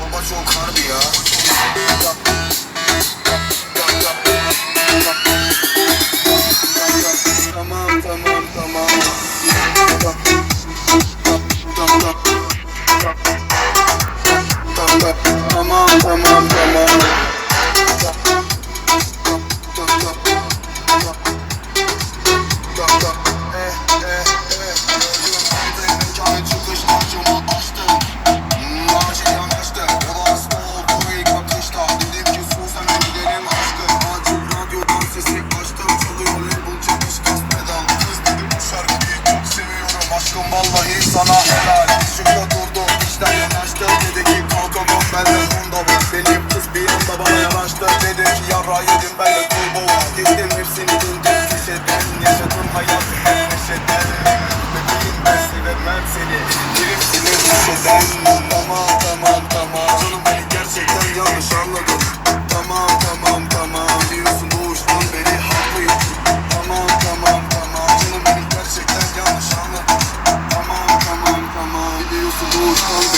Baba çok harbi ya Vallahi sana helal. Şurada durdu işler yanaştı. Dedi ki kalkamam benle Honda var Benim kız bir anda bana yanaştı. Dedi ki yarra yedim benle turbo var Geçtim hepsini indim köşeden Yaşadım hayatı hep neşeden Bebeğim ben sevemem seni. Birimsiniz köşeden Tamam tamam tamam. Canım beni gerçekten yanlış anladın. Tamam tamam tamam 不